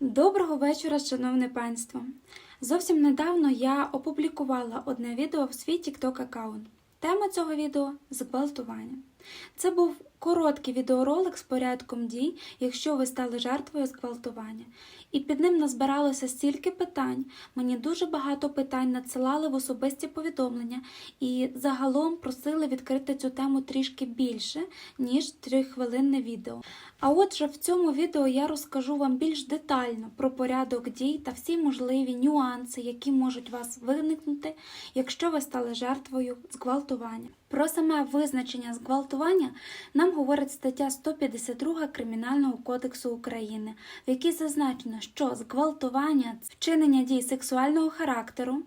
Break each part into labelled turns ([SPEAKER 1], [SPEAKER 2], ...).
[SPEAKER 1] Доброго вечора, шановне панство! Зовсім недавно я опублікувала одне відео в свій TikTok аккаунт. Тема цього відео зґвалтування. Це був короткий відеоролик з порядком дій, якщо ви стали жертвою зґвалтування. І під ним назбиралося стільки питань. Мені дуже багато питань надсилали в особисті повідомлення і загалом просили відкрити цю тему трішки більше, ніж трихвилинне відео. А отже, в цьому відео я розкажу вам більш детально про порядок дій та всі можливі нюанси, які можуть вас виникнути, якщо ви стали жертвою зґвалтування. Про саме визначення зґвалтування нам говорить стаття 152 Кримінального кодексу України, в якій зазначено, що зґвалтування вчинення дій сексуального характеру,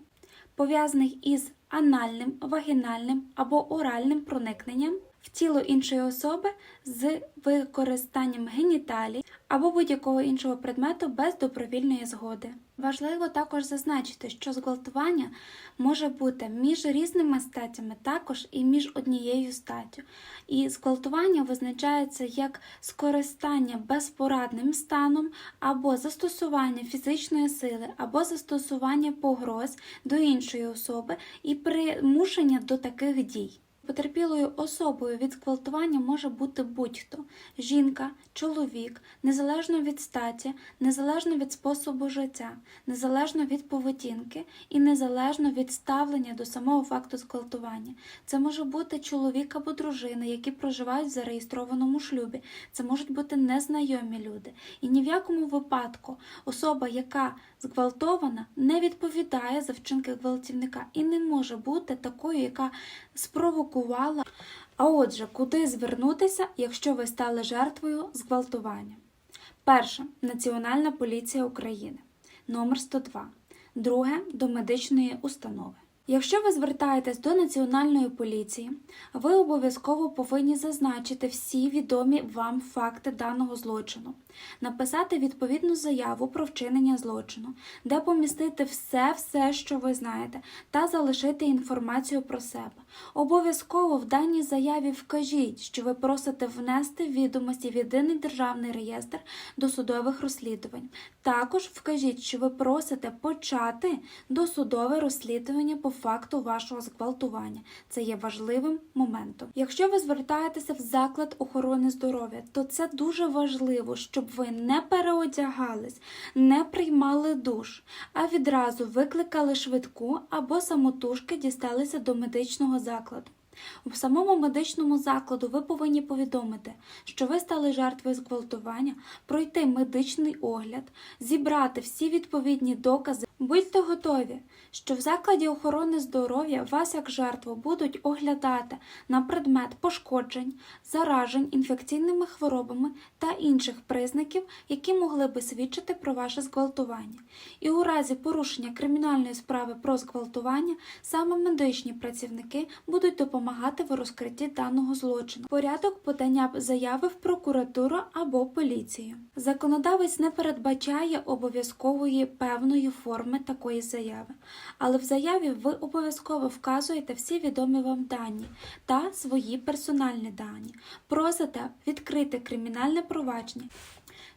[SPEAKER 1] пов'язаних із анальним, вагінальним або оральним проникненням в тіло іншої особи з використанням геніталій або будь-якого іншого предмету без добровільної згоди. Важливо також зазначити, що зґвалтування може бути між різними статтями, також і між однією статтю. І зґвалтування визначається як скористання безпорадним станом або застосування фізичної сили, або застосування погроз до іншої особи і примушення до таких дій. Потерпілою особою від зґвалтування може бути будь-хто жінка, чоловік, незалежно від статі, незалежно від способу життя, незалежно від поведінки і незалежно від ставлення до самого факту зґвалтування. Це може бути чоловік або дружина, які проживають в зареєстрованому шлюбі. Це можуть бути незнайомі люди. І ні в якому випадку особа, яка зґвалтована, не відповідає за вчинки гвалтівника і не може бути такою, яка спровокувала. А отже, куди звернутися, якщо ви стали жертвою зґвалтування? Перше Національна поліція України номер 102. Друге до медичної установи. Якщо ви звертаєтесь до Національної поліції, ви обов'язково повинні зазначити всі відомі вам факти даного злочину, написати відповідну заяву про вчинення злочину, де помістити все, все, що ви знаєте, та залишити інформацію про себе. Обов'язково в даній заяві вкажіть, що ви просите внести відомості в єдиний державний реєстр досудових розслідувань. Також вкажіть, що ви просите почати досудове розслідування по факту вашого зґвалтування. Це є важливим моментом. Якщо ви звертаєтеся в заклад охорони здоров'я, то це дуже важливо, щоб ви не переодягались, не приймали душ, а відразу викликали швидку або самотужки дісталися до медичного закладу. У самому медичному закладу ви повинні повідомити, що ви стали жертвою зґвалтування, пройти медичний огляд, зібрати всі відповідні докази. Будьте готові, що в закладі охорони здоров'я вас як жертву будуть оглядати на предмет пошкоджень, заражень інфекційними хворобами та інших признаків, які могли би свідчити про ваше зґвалтування. І у разі порушення кримінальної справи про зґвалтування саме медичні працівники будуть допомагати в розкритті даного злочину. Порядок подання заяви в прокуратуру або поліцію. Законодавець не передбачає обов'язкової певної форми такої заяви, але в заяві ви обов'язково вказуєте всі відомі вам дані та свої персональні дані. Просите відкрити кримінальне провадження.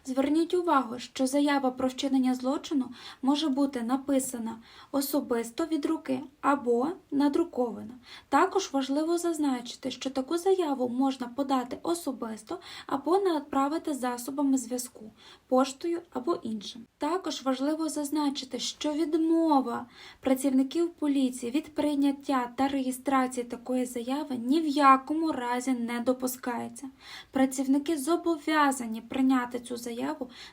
[SPEAKER 1] Зверніть увагу, що заява про вчинення злочину може бути написана особисто від руки або надрукована. Також важливо зазначити, що таку заяву можна подати особисто або направити засобами зв'язку, поштою або іншим. Також важливо зазначити, що відмова працівників поліції від прийняття та реєстрації такої заяви ні в якому разі не допускається. Працівники зобов'язані прийняти цю заяву,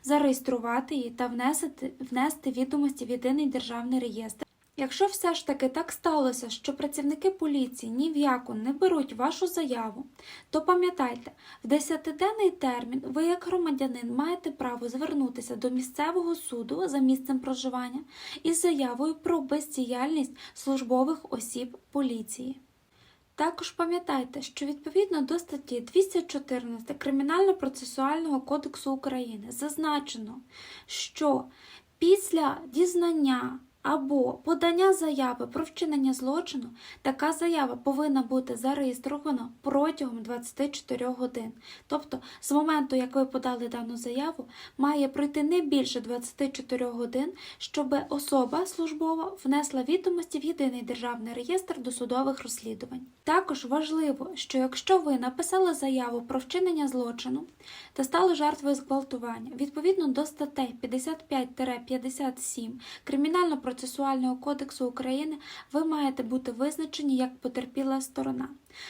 [SPEAKER 1] зареєструвати її та внести, внести відомості в єдиний державний реєстр. Якщо все ж таки так сталося, що працівники поліції ні в яку не беруть вашу заяву, то пам'ятайте, в 10-денний термін ви, як громадянин, маєте право звернутися до місцевого суду за місцем проживання із заявою про бездіяльність службових осіб поліції. Також пам'ятайте, що відповідно до статті 214 Кримінально-процесуального кодексу України зазначено, що після дізнання або подання заяви про вчинення злочину, така заява повинна бути зареєстрована протягом 24 годин. Тобто, з моменту, як ви подали дану заяву, має пройти не більше 24 годин, щоб особа службова внесла відомості в єдиний державний реєстр досудових розслідувань. Також важливо, що якщо ви написали заяву про вчинення злочину та стали жертвою зґвалтування відповідно до статей 55-57 Кримінально-процесуального кодексу України, ви маєте бути визначені як потерпіла сторона.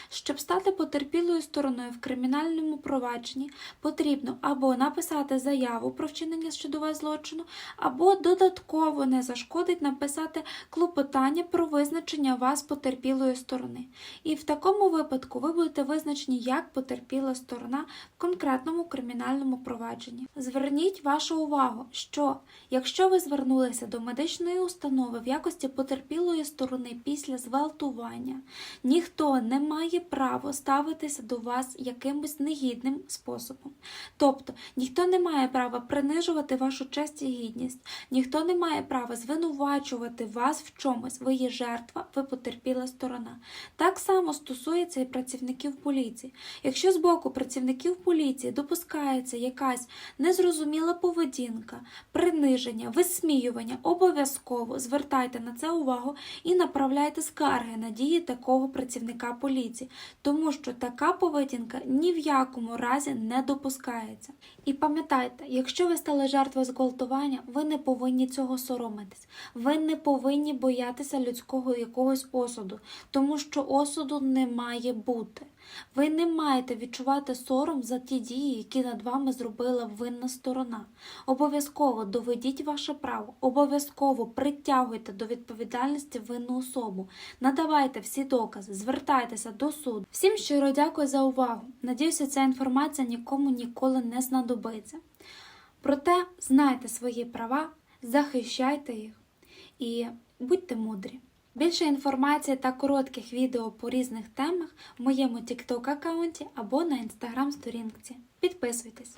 [SPEAKER 1] Щоб стати потерпілою стороною в кримінальному провадженні, потрібно або написати заяву про вчинення щодо злочину, або додатково не зашкодить написати клопотання про визначення вас потерпілої сторони. І в такому випадку ви будете визначені як потерпіла сторона в конкретному кримінальному провадженні. Зверніть вашу увагу, що якщо ви звернулися до медичної установи в якості потерпілої сторони після зґвалтування, ніхто не має право ставитися до вас якимось негідним способом. Тобто ніхто не має права принижувати вашу честь і гідність, ніхто не має права звинувачувати вас в чомусь. Ви є жертва, ви потерпіла сторона. Так само стосується і працівників поліції. Якщо з боку працівників поліції допускається якась незрозуміла поведінка, приниження, висміювання, обов'язково звертайте на це увагу і направляйте скарги на дії такого працівника поліції, тому що така поведінка ні в якому разі не допускається. І пам'ятайте, якщо ви стали жертвою зґвалтування, ви не повинні цього соромитись. Ви не повинні боятися людського якогось осуду, тому що осуду не має бути. Ви не маєте відчувати сором за ті дії, які над вами зробила винна сторона. Обов'язково доведіть ваше право, обов'язково притягуйте до відповідальності винну особу, надавайте всі докази, звертайтеся до суду. Всім щиро дякую за увагу. Надіюся, ця інформація нікому ніколи не знадобиться. Проте знайте свої права, захищайте їх і будьте мудрі. Більше інформації та коротких відео по різних темах в моєму TikTok аккаунті або на інстаграм сторінці. Підписуйтесь!